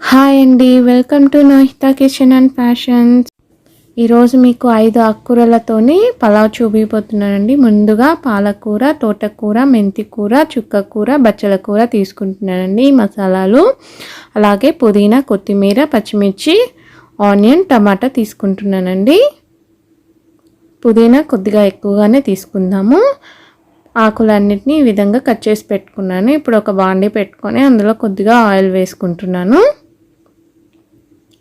Hi అండి welcome to Nohita kitchen and fashions. ఈరోజు మీకు ఐదు ఆకుకూరలతోని పలావ్ చూపిపోతున్నానండి. ముందుగా పాలకూర తోటకూర మెంతికూర చుక్కకూర బచ్చల కూర తీసుకుంటున్నానండి మసాలాలు. అలాగే పుదీనా కొత్తిమీర పచ్చిమిర్చి ఆనియన్ టమాటా తీసుకుంటున్నానండి. పుదీనా కొద్దిగా ఎక్కువగానే తీసుకుందాము. ఆకులన్నిటిని ఈ విధంగా కట్ చేసి పెట్టుకున్నాను. ఇప్పుడు ఒక బాండీ పెట్టుకొని అందులో కొద్దిగా ఆయిల్ వేసుకుంటున్నాను.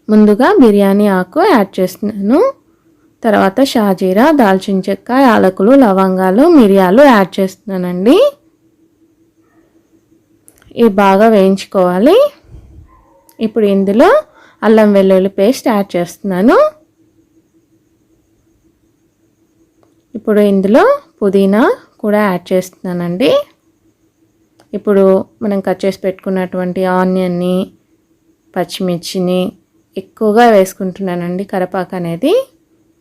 ముందుగా బిర్యానీ ఆకు యాడ్ చేస్తున్నాను. తర్వాత షాజీరా దాల్చిన చెక్క యాలకులు లవంగాలు మిరియాలు యాడ్ చేస్తున్నానండి. ఇవి బాగా వేయించుకోవాలి. ఇప్పుడు ఇందులో అల్లం వెల్లుల్లి పేస్ట్ యాడ్ చేస్తున్నాను. ఇప్పుడు ఇందులో పుదీనా కూడా యాడ్ చేస్తున్నానండి. ఇప్పుడు మనం కట్ చేసి పెట్టుకున్నటువంటి ఆనియన్ని పచ్చిమిర్చిని ఎక్కువగా వేసుకుంటున్నానండి కరపాకు అనేది.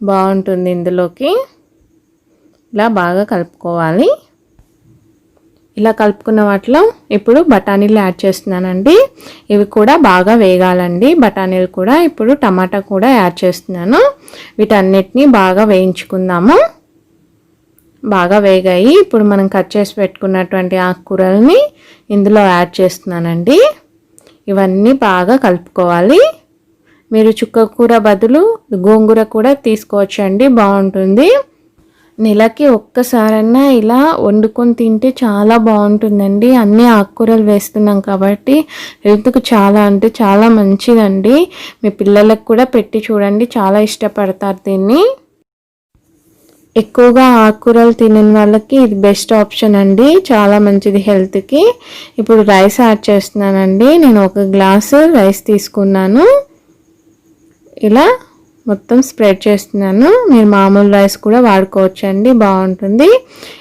బాగుంటుంది ఇందులోకి. ఇలా బాగా కలుపుకోవాలి. ఇలా కలుపుకున్న వాటిలో ఇప్పుడు బఠానీలు యాడ్ చేస్తున్నానండి. ఇవి కూడా బాగా వేగాలండి. బఠానీలు కూడా ఇప్పుడు టమాటా కూడా యాడ్ చేస్తున్నాను. వీటన్నిటిని బాగా వేయించుకుందాము. బాగా వేగాయి. ఇప్పుడు మనం కట్ చేసి పెట్టుకున్నటువంటి ఆకుకూరల్ని ఇందులో యాడ్ చేస్తున్నానండి. ఇవన్నీ బాగా కలుపుకోవాలి. మీరు చుక్క కూర బదులు గోంగూర కూడా తీసుకోవచ్చండి బాగుంటుంది. నెలకి ఒక్కసారన్నా ఇలా వండుకొని తింటే చాలా బాగుంటుందండి. అన్ని ఆకుకూరలు వేస్తున్నాం కాబట్టి హెల్త్కు చాలా అంటే చాలా మంచిదండి. మీ పిల్లలకు కూడా పెట్టి చూడండి చాలా ఇష్టపడతారు దీన్ని. ఎక్కువగా ఆకుకూరలు తినని వాళ్ళకి ఇది బెస్ట్ ఆప్షన్ అండి చాలా మంచిది హెల్త్కి. ఇప్పుడు రైస్ యాడ్ చేస్తున్నానండి. నేను ఒక గ్లాసు రైస్ తీసుకున్నాను. ఇలా మొత్తం స్ప్రెడ్ చేస్తున్నాను. మీరు మామూలు రైస్ కూడా వాడుకోవచ్చు అండి బాగుంటుంది.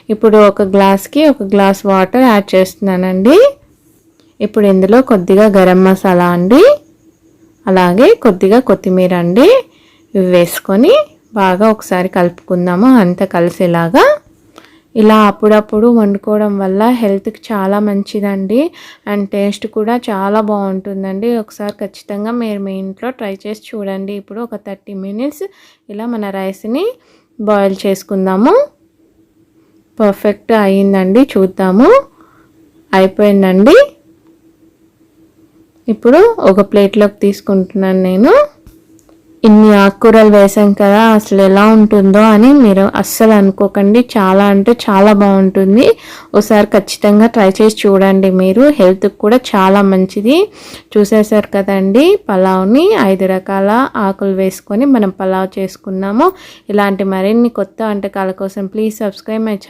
ఇప్పుడు ఒక గ్లాస్కి ఒక గ్లాస్ వాటర్ యాడ్ చేస్తున్నానండి. ఇప్పుడు ఇందులో కొద్దిగా గరం మసాలా అండి. అలాగే కొద్దిగా కొత్తిమీర అండి. ఇవి వేసుకొని బాగా ఒకసారి కలుపుకుందాము. అంత కలిసేలాగా ఇలా అప్పుడప్పుడు వండుకోవడం వల్ల హెల్త్కి చాలా మంచిదండి. అండ్ టేస్ట్ కూడా చాలా బాగుంటుందండి. ఒకసారి ఖచ్చితంగా మీరు మీ ఇంట్లో ట్రై చేసి చూడండి. ఇప్పుడు ఒక థర్టీ మినిట్స్ ఇలా మన రైస్ని బాయిల్ చేసుకుందాము. పర్ఫెక్ట్ అయిందండి చూద్దాము. అయిపోయిందండి. ఇప్పుడు ఒక ప్లేట్లోకి తీసుకుంటున్నాను నేను. ఇన్ని ఆకుకూరలు వేసాం కదా అసలు ఎలా ఉంటుందో అని మీరు అస్సలు అనుకోకండి. చాలా అంటే చాలా బాగుంటుంది. ఒకసారి ఖచ్చితంగా ట్రై చేసి చూడండి మీరు. హెల్త్కి కూడా చాలా మంచిది. చూసేసారు కదండి పలావ్ని ఐదు రకాల ఆకులు వేసుకొని మనం పలావ్ చేసుకున్నాము. ఇలాంటి మరిన్ని కొత్త వంటకాల కోసం ప్లీజ్ సబ్స్క్రైబ్ మై ఛానల్